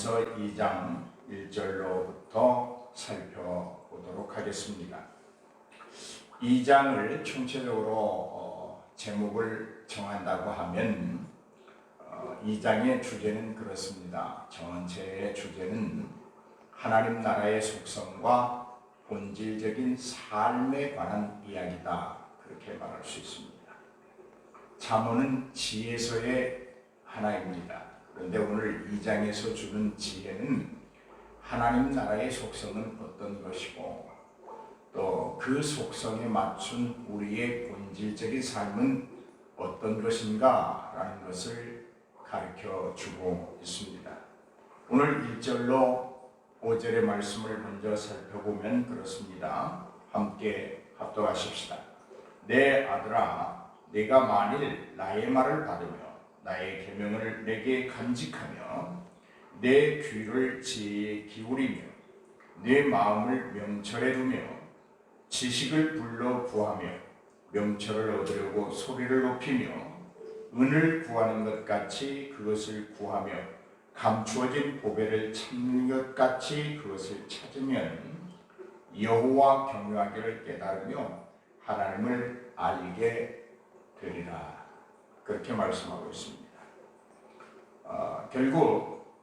잠언서 2장 1절로부터 살펴보도록 하겠습니다. 2장을 총체적으로 어, 제목을 정한다고 하면 어, 2장의 주제는 그렇습니다. 전체의 주제는 하나님 나라의 속성과 본질적인 삶에 관한 이야기다. 그렇게 말할 수 있습니다. 잠언은 지혜서의 하나입니다. 그런데 오늘 2장에서 주는 지혜는 하나님 나라의 속성은 어떤 것이고 또 그 속성에 맞춘 우리의 본질적인 삶은 어떤 것인가 라는 것을 가르쳐 주고 있습니다. 오늘 1절로 5절의 말씀을 먼저 살펴보면 그렇습니다. 함께 합독하십시다. 내 아들아 내가 만일 나의 말을 받으며 나의 계명을 내게 간직하며 내 귀를 지혜에 기울이며 내 마음을 명철에 두며 지식을 불러 구하며 명철을 얻으려고 소리를 높이며 은을 구하는 것 같이 그것을 구하며 감추어진 보배를 찾는 것 같이 그것을 찾으면 여호와 경외하기를 깨달으며 하나님을 알게 되리라 그렇게 말씀하고 있습니다. 어, 결국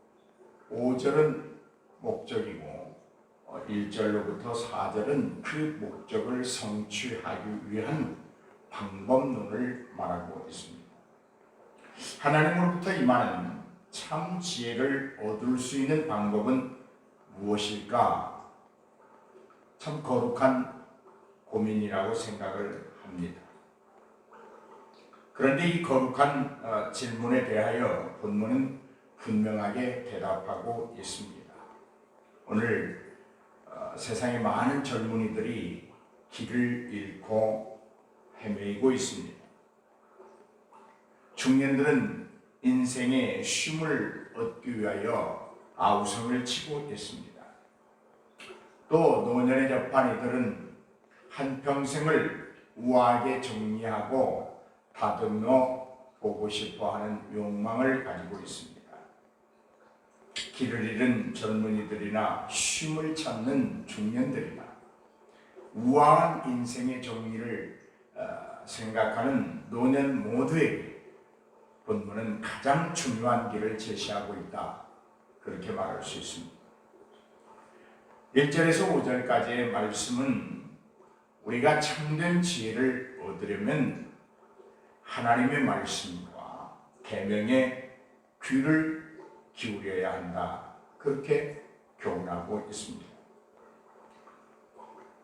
5절은 목적이고 1절로부터 4절은 그 목적을 성취하기 위한 방법론을 말하고 있습니다. 하나님으로부터 임하는 참 지혜를 얻을 수 있는 방법은 무엇일까? 참 거룩한 고민이라고 생각을 합니다. 그런데 이 거룩한 어, 질문에 대하여 본문은 분명하게 대답하고 있습니다. 오늘 어, 세상의 많은 젊은이들이 길을 잃고 헤매이고 있습니다. 중년들은 인생의 쉼을 얻기 위하여 아우성을 치고 있습니다. 또 노년에 접한 이들은 한평생을 우아하게 정리하고 다듬어 보고 싶어 하는 욕망을 가지고 있습니다. 길을 잃은 젊은이들이나 쉼을 찾는 중년들이나 우아한 인생의 정리를 어, 생각하는 노년 모두에게 본문은 가장 중요한 길을 제시하고 있다. 그렇게 말할 수 있습니다. 1절에서 5절까지의 말씀은 우리가 참된 지혜를 얻으려면 하나님의 말씀과 계명에 귀를 기울여야 한다. 그렇게 교훈하고 있습니다.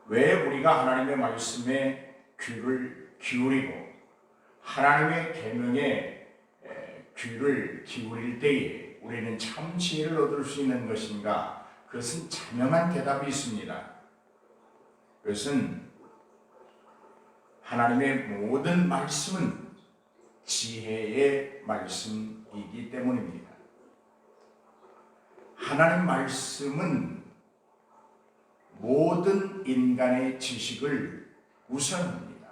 왜 우리가 하나님의 말씀에 귀를 기울이고 하나님의 계명에 귀를 기울일 때에 우리는 참 지혜를 얻을 수 있는 것인가? 그것은 자명한 대답이 있습니다. 그것은 하나님의 모든 말씀은 지혜의 말씀이기 때문입니다. 하나님 말씀은 모든 인간의 지식을 우선합니다.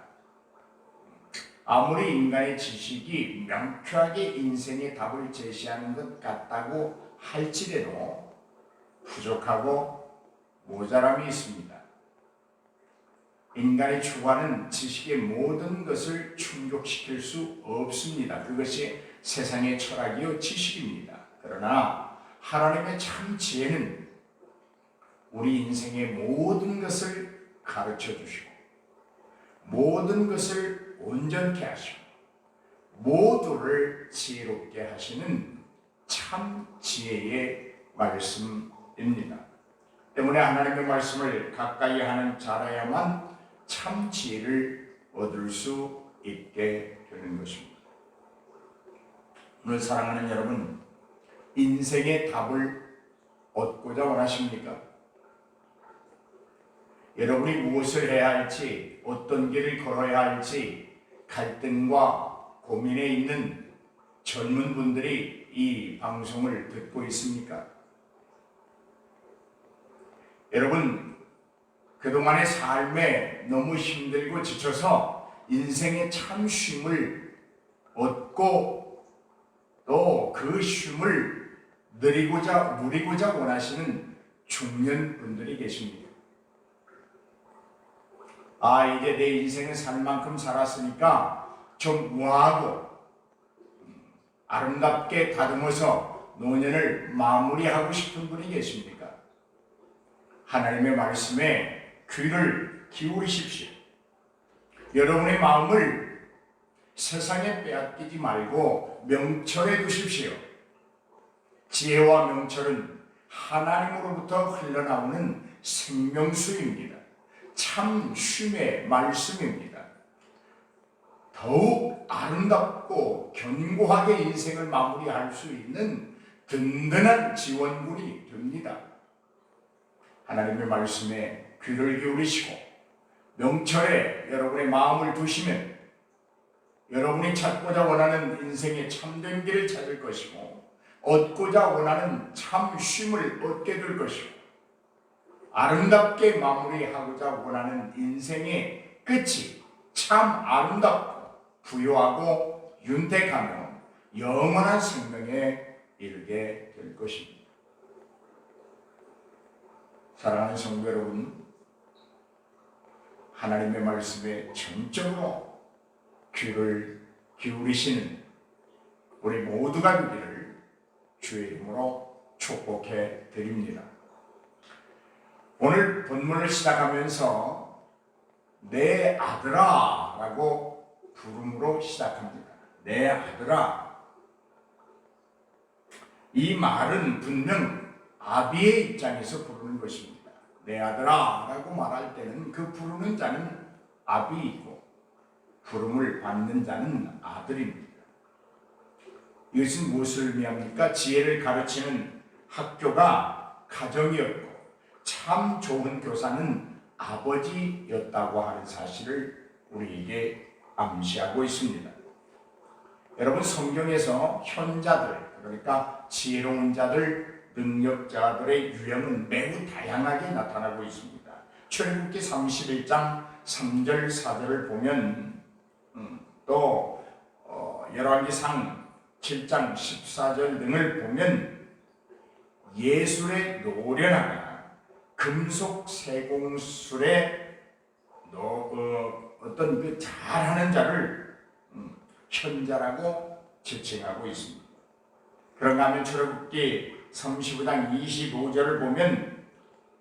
아무리 인간의 지식이 명쾌하게 인생의 답을 제시하는 것 같다고 할지라도 부족하고 모자람이 있습니다. 인간의 추구하는 지식의 모든 것을 충족시킬 수 없습니다. 그것이 세상의 철학이요 지식입니다. 그러나 하나님의 참 지혜는 우리 인생의 모든 것을 가르쳐 주시고 모든 것을 온전케 하시고 모두를 지혜롭게 하시는 참 지혜의 말씀입니다. 때문에 하나님의 말씀을 가까이 하는 자라야만 참 지혜를 얻을 수 있게 되는 것입니다. 오늘 사랑하는 여러분, 인생의 답을 얻고자 원하십니까? 여러분이 무엇을 해야 할지, 어떤 길을 걸어야 할지 갈등과 고민에 있는 젊은 분들이 이 방송을 듣고 있습니까? 여러분, 그동안의 삶에 너무 힘들고 지쳐서 인생의 참 쉼을 얻고 또 그 쉼을 누리고자 누리고자 원하시는 중년 분들이 계십니다. 아 이제 내 인생은 살 만큼 살았으니까 좀 무하고 아름답게 다듬어서 노년을 마무리하고 싶은 분이 계십니까? 하나님의 말씀에 귀를 기울이십시오. 여러분의 마음을 세상에 빼앗기지 말고 명철해 두십시오. 지혜와 명철은 하나님으로부터 흘러나오는 생명수입니다. 참 쉼의 말씀입니다. 더욱 아름답고 견고하게 인생을 마무리할 수 있는 든든한 지원군이 됩니다. 하나님의 말씀에 귀를 기울이시고 명철에 여러분의 마음을 두시면 여러분이 찾고자 원하는 인생의 참된 길을 찾을 것이고 얻고자 원하는 참 쉼을 얻게 될 것이고 아름답게 마무리하고자 원하는 인생의 끝이 참 아름답고 부유하고 윤택하며 영원한 생명에 이르게 될 것입니다. 사랑하는 성도 여러분, 하나님의 말씀에 전적으로 귀를 기울이시는 우리 모두가 되기를 주의 이름으로 축복해 드립니다. 오늘 본문을 시작하면서 내 아들아 라고 부름으로 시작합니다. 내 아들아. 이 말은 분명 아비의 입장에서 부르는 것입니다. 내 아들아 라고 말할 때는 그 부르는 자는 아비이고 부름을 받는 자는 아들입니다. 이것은 무엇을 의미합니까? 지혜를 가르치는 학교가 가정이었고 참 좋은 교사는 아버지였다고 하는 사실을 우리에게 암시하고 있습니다. 여러분 성경에서 현자들 그러니까 지혜로운 자들, 능력자들의 유형은 매우 다양하게 나타나고 있습니다. 출애굽기 31장 3절 4절을 보면 음, 또 어, 열왕기상 7장 14절 등을 보면 예술에 노련하거나 금속 세공술에 노, 어, 어떤 그 잘하는 자를 음, 현자라고 지칭하고 있습니다. 그런가 하면 출애굽기 35장 25절을 보면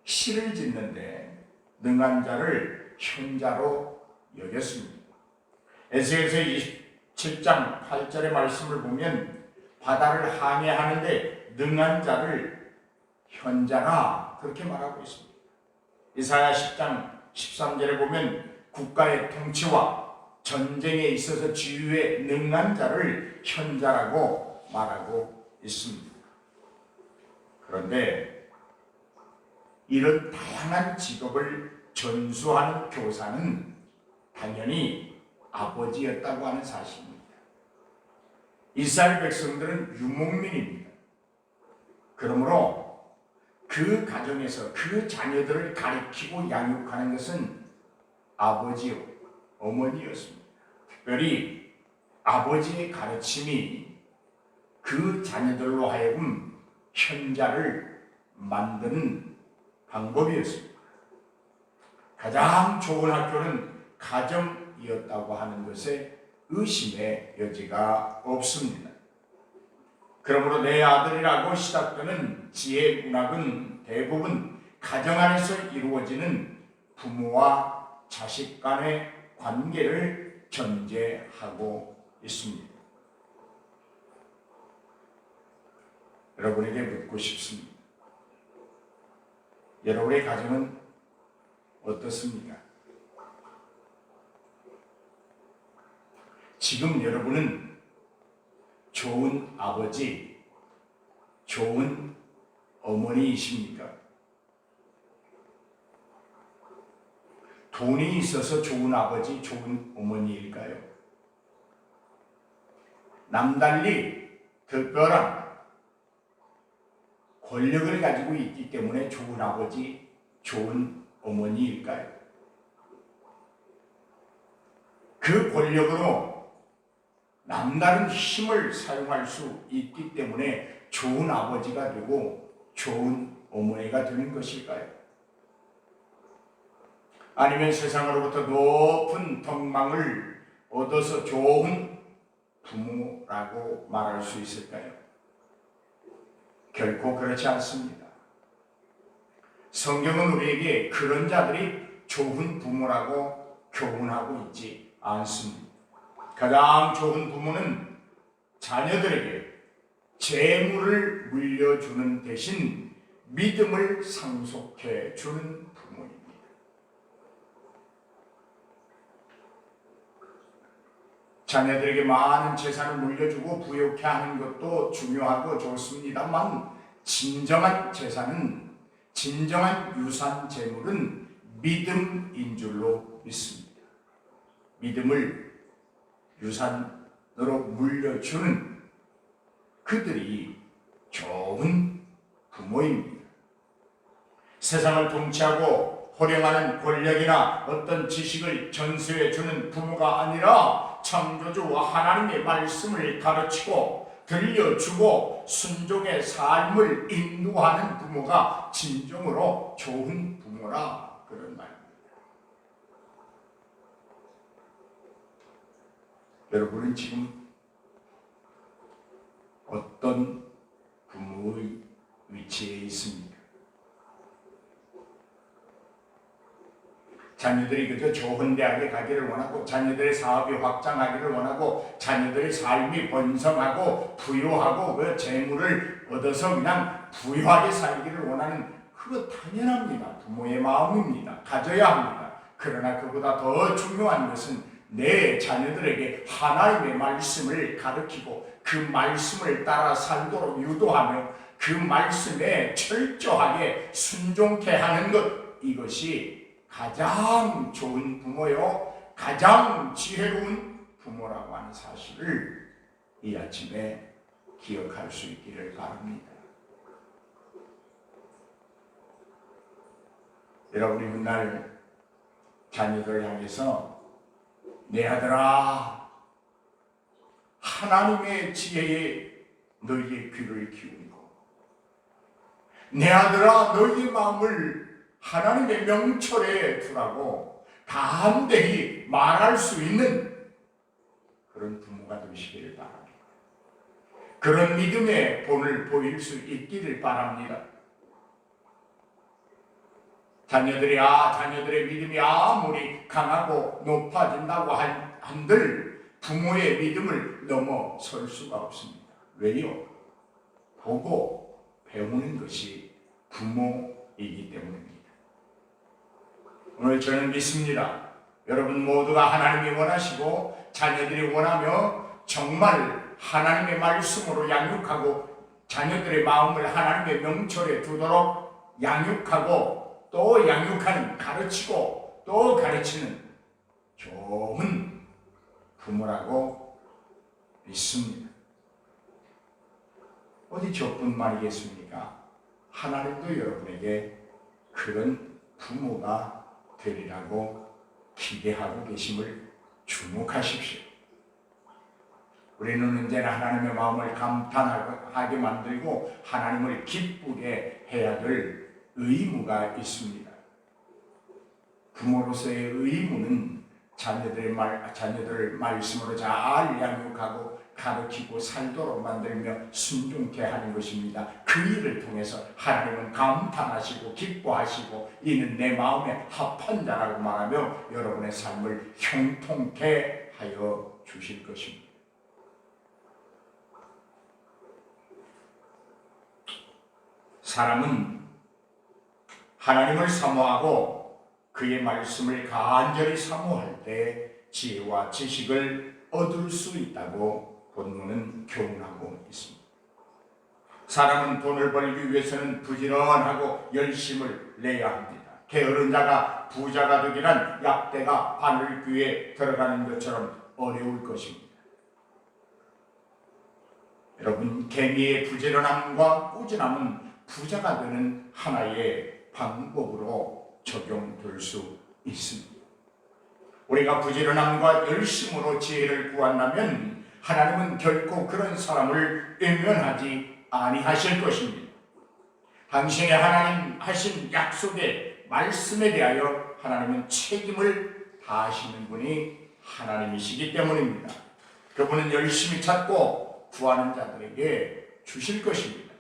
시를 짓는데 능한 자를 현자로 여겼습니다. 에스겔서 27장 8절의 말씀을 보면 바다를 항해하는데 능한 자를 현자라 그렇게 말하고 있습니다. 이사야 10장 13절에 보면 국가의 통치와 전쟁에 있어서 지휘에 능한 자를 현자라고 말하고 있습니다. 그런데 이런 다양한 직업을 전수하는 교사는 당연히 아버지였다고 하는 사실입니다. 이스라엘 백성들은 유목민입니다. 그러므로 그 가정에서 그 자녀들을 가리키고 양육하는 것은 아버지요, 어머니였습니다. 특별히 아버지의 가르침이 그 자녀들로 하여금 현자를 만드는 방법이었습니다. 가장 좋은 학교는 가정이었다고 하는 것에 의심의 여지가 없습니다. 그러므로 내 아들이라고 시작되는 지혜 문학은 대부분 가정 안에서 이루어지는 부모와 자식 간의 관계를 전제하고 있습니다. 여러분에게 묻고 싶습니다. 여러분의 가정은 어떻습니까? 지금 여러분은 좋은 아버지, 좋은 어머니이십니까? 돈이 있어서 좋은 아버지, 좋은 어머니일까요? 남달리 특별한 권력을 가지고 있기 때문에 좋은 아버지, 좋은 어머니일까요? 그 권력으로 남다른 힘을 사용할 수 있기 때문에 좋은 아버지가 되고 좋은 어머니가 되는 것일까요? 아니면 세상으로부터 높은 덕망을 얻어서 좋은 부모라고 말할 수 있을까요? 결코 그렇지 않습니다. 성경은 우리에게 그런 자들이 좋은 부모라고 교훈하고 있지 않습니다. 가장 좋은 부모는 자녀들에게 재물을 물려주는 대신 믿음을 상속해 주는 부모입니다. 자녀들에게 많은 재산을 물려주고 부욕해 하는 것도 중요하고 좋습니다만 진정한 재산은 진정한 유산 재물은 믿음인 줄로 믿습니다. 믿음을 유산으로 물려주는 그들이 좋은 부모입니다. 세상을 통치하고 호령하는 권력이나 어떤 지식을 전수해 주는 부모가 아니라 창조주와 하나님의 말씀을 가르치고 들려주고 순종의 삶을 인도하는 부모가 진정으로 좋은 부모라 그런 말입니다. 여러분은 지금 어떤 부모의 위치에 있습니까? 자녀들이 그저 좋은 대학에 가기를 원하고 자녀들의 사업이 확장하기를 원하고 자녀들의 삶이 번성하고 부유하고 그 재물을 얻어서 그냥 부유하게 살기를 원하는 그거 당연합니다. 부모의 마음입니다. 가져야 합니다. 그러나 그보다 더 중요한 것은 내 자녀들에게 하나님의 말씀을 가르치고 그 말씀을 따라 살도록 유도하며 그 말씀에 철저하게 순종케 하는 것 이것이 가장 좋은 부모요, 가장 지혜로운 부모라고 하는 사실을 이 아침에 기억할 수 있기를 바랍니다. 여러분이 훗날 자녀들을 향해서 내 아들아 하나님의 지혜에 너희의 귀를 기울이고 내 아들아 너희의 마음을 하나님의 명철에 두라고 담대히 말할 수 있는 그런 부모가 되시기를 바랍니다. 그런 믿음의 본을 보일 수 있기를 바랍니다. 자녀들이 아 자녀들의 믿음이 아무리 강하고 높아진다고 한, 한들 부모의 믿음을 넘어설 수가 없습니다. 왜요? 보고 배우는 것이 부모이기 때문입니다. 오늘 저는 믿습니다. 여러분 모두가 하나님이 원하시고 자녀들이 원하며 정말 하나님의 말씀으로 양육하고 자녀들의 마음을 하나님의 명철에 두도록 양육하고 또 양육하는 가르치고 또 가르치는 좋은 부모라고 믿습니다. 어디 저뿐만이겠습니까? 하나님도 여러분에게 그런 부모가 되리라고 기대하고 계심을 주목하십시오. 우리는 언제나 하나님의 마음을 감탄하게 만들고 하나님을 기쁘게 해야 될 의무가 있습니다. 부모로서의 의무는 자녀들의 말, 자녀들을 말씀으로 잘 양육하고 가르치고 살도록 만들며 순종케 하는 것입니다. 그 일을 통해서 하나님은 감탄하시고 기뻐하시고 이는 내 마음에 합한 자라고 말하며 여러분의 삶을 형통케 하여 주실 것입니다. 사람은 하나님을 사모하고 그의 말씀을 간절히 사모할 때 지혜와 지식을 얻을 수 있다고 본문은 교훈하고 있습니다. 사람은 돈을 벌기 위해서는 부지런하고 열심을 내야 합니다. 게으른 자가 부자가 되기란 약대가 바늘 귀에 들어가는 것처럼 어려울 것입니다. 여러분 개미의 부지런함과 꾸준함은 부자가 되는 하나의 방법으로 적용될 수 있습니다. 우리가 부지런함과 열심으로 지혜를 구한다면 하나님은 결코 그런 사람을 외면하지 아니하실 것입니다. 당신의 하나님 하신 약속의 말씀에 대하여 하나님은 책임을 다하시는 분이 하나님이시기 때문입니다. 그분은 열심히 찾고 구하는 자들에게 주실 것입니다.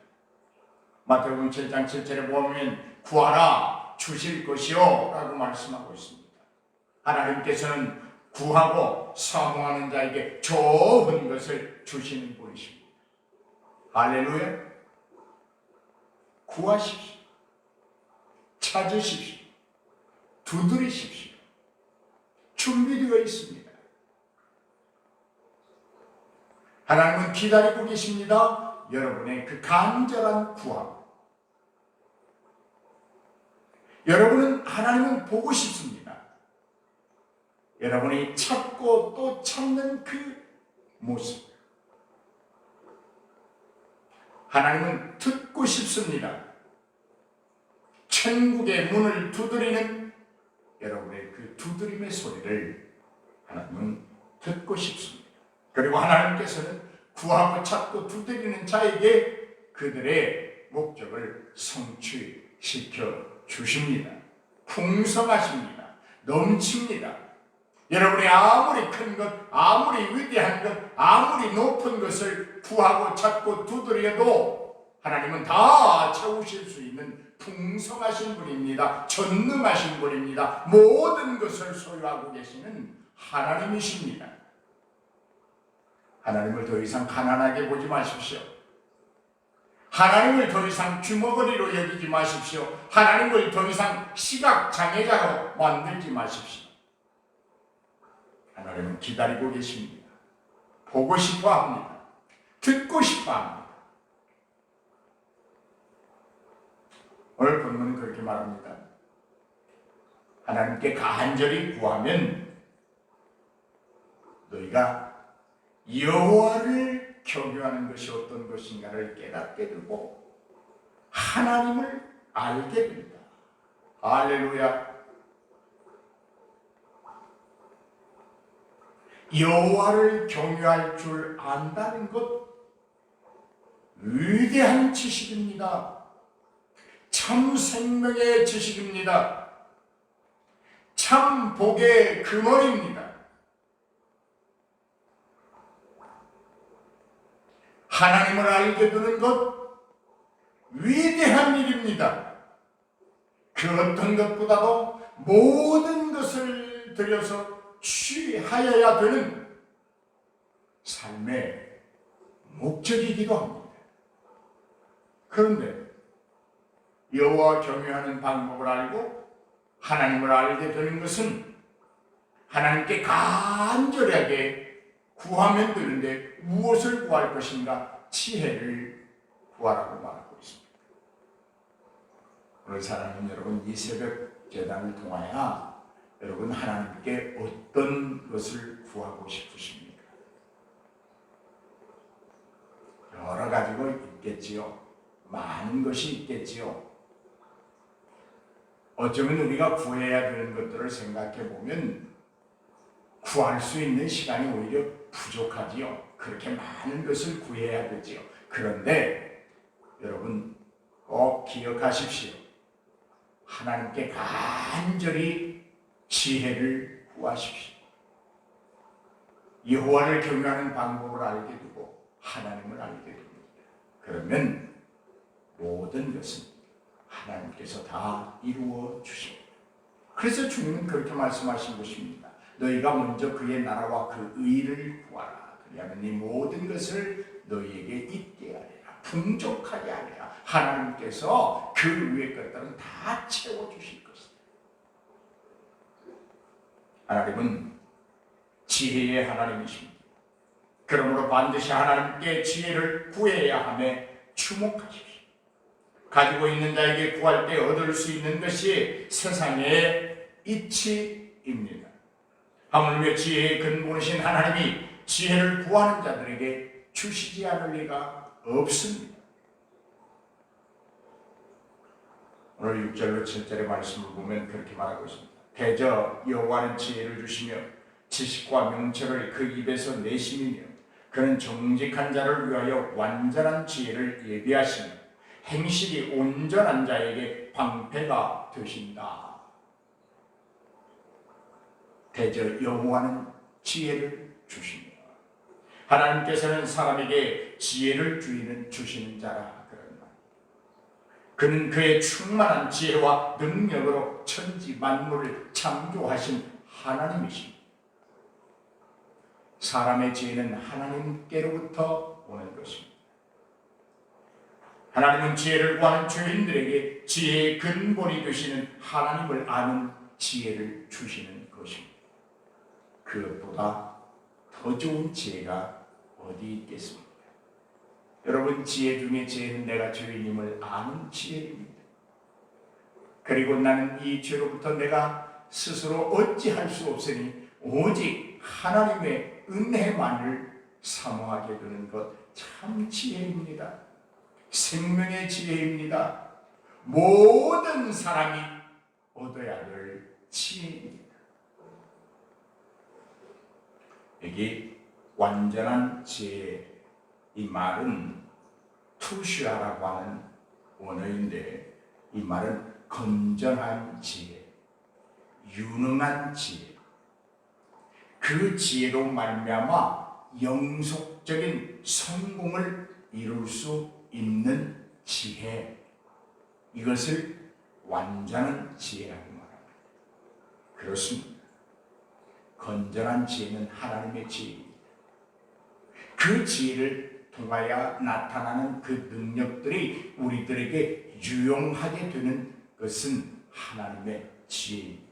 마태복음 7장 7절에 보면 구하라 주실 것이요 라고 말씀하고 있습니다. 하나님께서는 구하고 사모하는 자에게 좋은 것을 주시는 분이십니다. 할렐루야. 구하십시오. 찾으십시오. 두드리십시오. 준비되어 있습니다. 하나님은 기다리고 계십니다. 여러분의 그 간절한 구함. 여러분은 하나님은 보고 싶습니다. 여러분이 찾고 또 찾는 그 모습. 하나님은 듣고 싶습니다. 천국의 문을 두드리는 여러분의 그 두드림의 소리를 하나님은 듣고 싶습니다. 그리고 하나님께서는 구하고 찾고 두드리는 자에게 그들의 목적을 성취시켜 주십니다. 풍성하십니다. 넘칩니다. 여러분이 아무리 큰 것, 아무리 위대한 것, 아무리 높은 것을 구하고 찾고 두드려도 하나님은 다 채우실 수 있는 풍성하신 분입니다. 전능하신 분입니다. 모든 것을 소유하고 계시는 하나님이십니다. 하나님을 더 이상 가난하게 보지 마십시오. 하나님을 더 이상 주먹거리로 여기지 마십시오. 하나님을 더 이상 시각장애자로 만들지 마십시오. 하나님은 기다리고 계십니다. 보고 싶어 합니다. 듣고 싶어 합니다. 오늘 본문은 그렇게 말합니다. 하나님께 간절히 구하면 너희가 여호와를 경유하는 것이 어떤 것인가를 깨닫게 되고 하나님을 알게 됩니다. 할렐루야. 여호와를 경유할 줄 안다는 것 위대한 지식입니다. 참 생명의 지식입니다. 참 복의 근원입니다. 하나님을 알게 되는 것 위대한 일입니다. 그 어떤 것보다도 모든 것을 들여서 취하여야 되는 삶의 목적이기도 합니다. 그런데 여호와 경외하는 방법을 알고 하나님을 알게 되는 것은 하나님께 간절하게 구하면 되는데 무엇을 구할 것인가? 지혜를 구하라고 말하고 있습니다. 오늘 사랑하는 여러분, 이 새벽 재단을 통하여 여러분 하나님께 어떤 것을 구하고 싶으십니까? 여러 가지가 있겠지요. 많은 것이 있겠지요. 어쩌면 우리가 구해야 되는 것들을 생각해 보면 구할 수 있는 시간이 오히려 부족하지요. 그렇게 많은 것을 구해야 되지요. 그런데 여러분 꼭 기억하십시오. 하나님께 간절히 지혜를 구하십시오. 여호와를 경외하는 방법을 알게 되고 하나님을 알게 됩니다. 그러면 모든 것은 하나님께서 다 이루어 주십니다. 그래서 주님은 그렇게 말씀하신 것입니다. 너희가 먼저 그의 나라와 그 의를 구하라. 그리하면 이 모든 것을 너희에게 있게 하리라. 풍족하게 하리라. 하나님께서 그 위의 것들은 다 채워주실 것이다. 하나님은 지혜의 하나님이십니다. 그러므로 반드시 하나님께 지혜를 구해야 함에 주목하십시오. 가지고 있는 자에게 구할 때 얻을 수 있는 것이 세상의 이치입니다. 하물며 지혜의 근본이신 하나님이 지혜를 구하는 자들에게 주시지 않을 리가 없습니다. 오늘 6절로 7절의 말씀을 보면 그렇게 말하고 있습니다. 대저 여호와는 지혜를 주시며 지식과 명철을 그 입에서 내심이며 그는 정직한 자를 위하여 완전한 지혜를 예비하시며 행실이 온전한 자에게 방패가 되신다. 대저 여호와는 지혜를 주시며 하나님께서는 사람에게 지혜를 주시는 자라. 그는 그의 충만한 지혜와 능력으로 천지 만물을 창조하신 하나님이십니다. 사람의 지혜는 하나님께로부터 오는 것입니다. 하나님은 지혜를 구하는 죄인들에게 지혜의 근본이 되시는 하나님을 아는 지혜를 주시는 것입니다. 그것보다 더 좋은 지혜가 어디 있겠습니까? 여러분 지혜 중에 지혜는 내가 죄인임을 아는 지혜입니다. 그리고 나는 이 죄로부터 내가 스스로 어찌할 수 없으니 오직 하나님의 은혜만을 사모하게 되는 것 참 지혜입니다. 생명의 지혜입니다. 모든 사람이 얻어야 할 지혜입니다. 여기 완전한 지혜 이 말은 투시아라고 하는 원어인데 이 말은 건전한 지혜, 유능한 지혜, 그 지혜로 말미암아 영속적인 성공을 이룰 수 있는 지혜 이것을 완전한 지혜라고 말합니다. 그렇습니다. 건전한 지혜는 하나님의 지혜입니다. 그 지혜를 통하여 나타나는 그 능력들이 우리들에게 유용하게 되는 것은 하나님의 지혜입니다.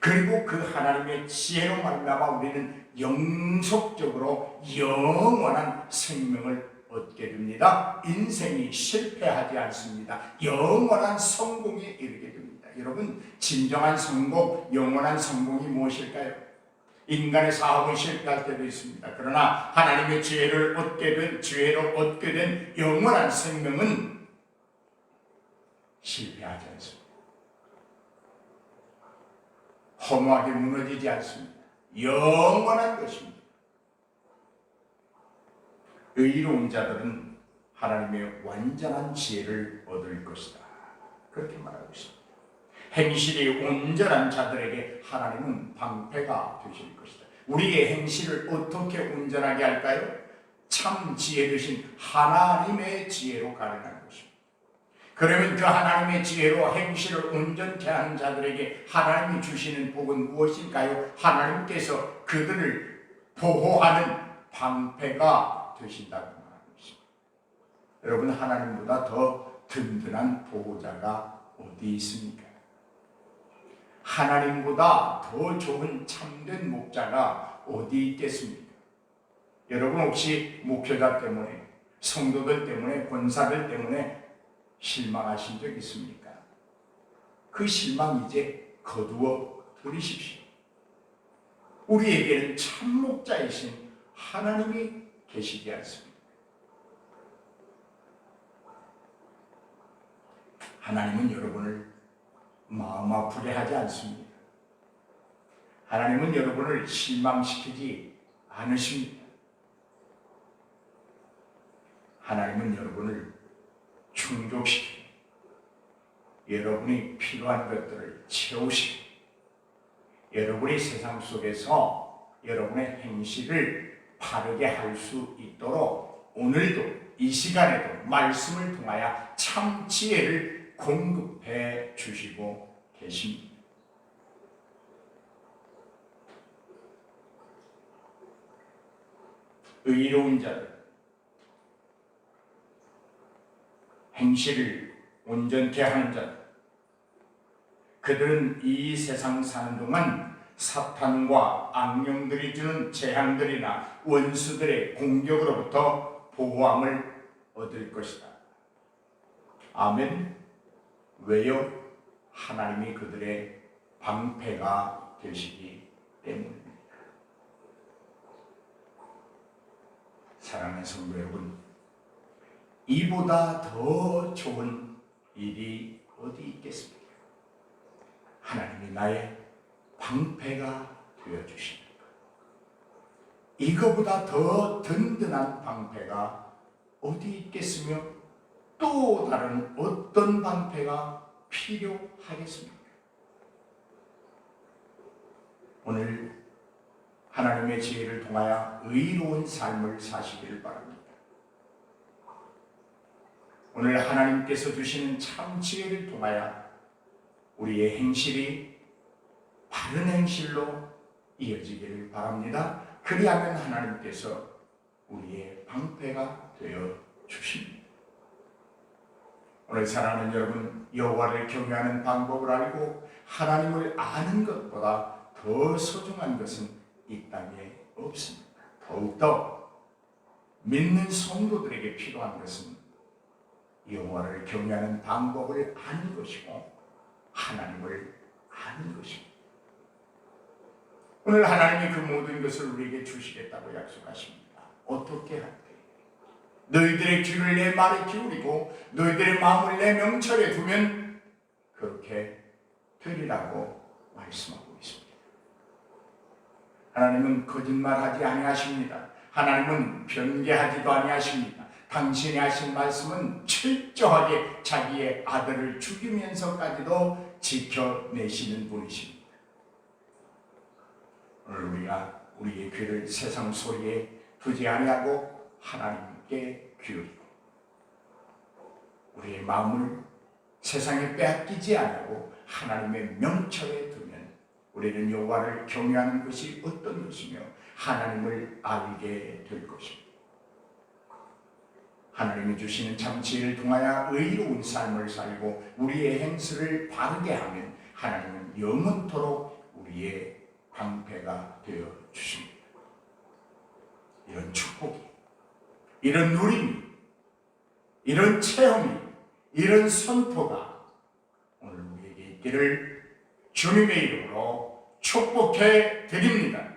그리고 그 하나님의 지혜로 말미암아 우리는 영속적으로 영원한 생명을 얻게 됩니다. 인생이 실패하지 않습니다. 영원한 성공에 이르게 됩니다. 여러분, 진정한 성공, 영원한 성공이 무엇일까요? 인간의 사업은 실패할 때도 있습니다. 그러나 하나님의 지혜를 얻게 된 지혜로 얻게 된 영원한 생명은 실패하지 않습니다. 허무하게 무너지지 않습니다. 영원한 것입니다. 의로운 자들은 하나님의 완전한 지혜를 얻을 것이다. 그렇게 말하고 있습니다. 행실이 온전한 자들에게 하나님은 방패가 되실 것이다. 우리의 행실을 어떻게 온전하게 할까요? 참 지혜 되신 하나님의 지혜로 가능한 것입니다. 그러면 그 하나님의 지혜로 행실을 온전케 하는 자들에게 하나님이 주시는 복은 무엇일까요? 하나님께서 그들을 보호하는 방패가 되신다고 말하고 있습니다. 여러분 하나님보다 더 든든한 보호자가 어디 있습니까? 하나님보다 더 좋은 참된 목자가 어디 있겠습니까? 여러분 혹시 목회자 때문에 성도들 때문에 권사들 때문에 실망하신 적 있습니까? 그 실망 이제 거두어 버리십시오. 우리에게는 참 목자이신 하나님이 계시지 않습니까? 하나님은 여러분을 마음 아프게 하지 않습니다. 하나님은 여러분을 실망시키지 않으십니다. 하나님은 여러분을 충족시키고 여러분이 필요한 것들을 채우시고 여러분이 세상 속에서 여러분의 행실을 바르게 할 수 있도록 오늘도 이 시간에도 말씀을 통하여 참 지혜를 공급해 주시고 계십니다. 의로운 자들, 행실을 온전케 하는 자들, 그들은 이 세상 사는 동안 사탄과 악령들이 주는 재앙들이나 원수들의 공격으로부터 보호함을 얻을 것이다. 아멘. 왜요? 하나님이 그들의 방패가 되시기 때문입니다. 사랑하는 성도 여러분, 이보다 더 좋은 일이 어디 있겠습니까? 하나님이 나의 방패가 되어 주시는 것. 이거보다 더 든든한 방패가 어디 있겠으며 또 다른 어떤 방패가 필요하겠습니까? 오늘 하나님의 지혜를 통하여 의로운 삶을 사시기를 바랍니다. 오늘 하나님께서 주시는 참 지혜를 통하여 우리의 행실이 바른 행실로 이어지기를 바랍니다. 그리하면 하나님께서 우리의 방패가 되어. 오늘 사랑하는 여러분, 여호와를 경외하는 방법을 알고 하나님을 아는 것보다 더 소중한 것은 이 땅에 없습니다. 더욱더 믿는 성도들에게 필요한 것은 여호와를 경외하는 방법을 아는 것이고 하나님을 아는 것입니다. 오늘 하나님이 그 모든 것을 우리에게 주시겠다고 약속하십니다. 어떻게 할까? 너희들의 귀를 내 말에 기울이고 너희들의 마음을 내 명철에 두면 그렇게 되리라고 말씀하고 있습니다. 하나님은 거짓말하지 아니하십니다. 하나님은 변개하지도 아니하십니다. 당신이 하신 말씀은 철저하게 자기의 아들을 죽이면서까지도 지켜내시는 분이십니다. 오늘 우리가 우리의 귀를 세상 소리에 두지 아니하고 하나님 께 기울이고 우리의 마음을 세상에 빼앗기지 않고 하나님의 명철에 두면 우리는 여호와를 경외하는 것이 어떤 것이며 하나님을 알게 될 것입니다. 하나님이 주시는 참 지혜를 통하여 의로운 삶을 살고 우리의 행실을 바르게 하면 하나님은 영원토록 우리의 방패가 되어 주십니다. 이런 축복 이, 이런 누림이, 이런 체험이, 이런 선포가 오늘 우리에게 있기를 주님의 이름으로 축복해 드립니다.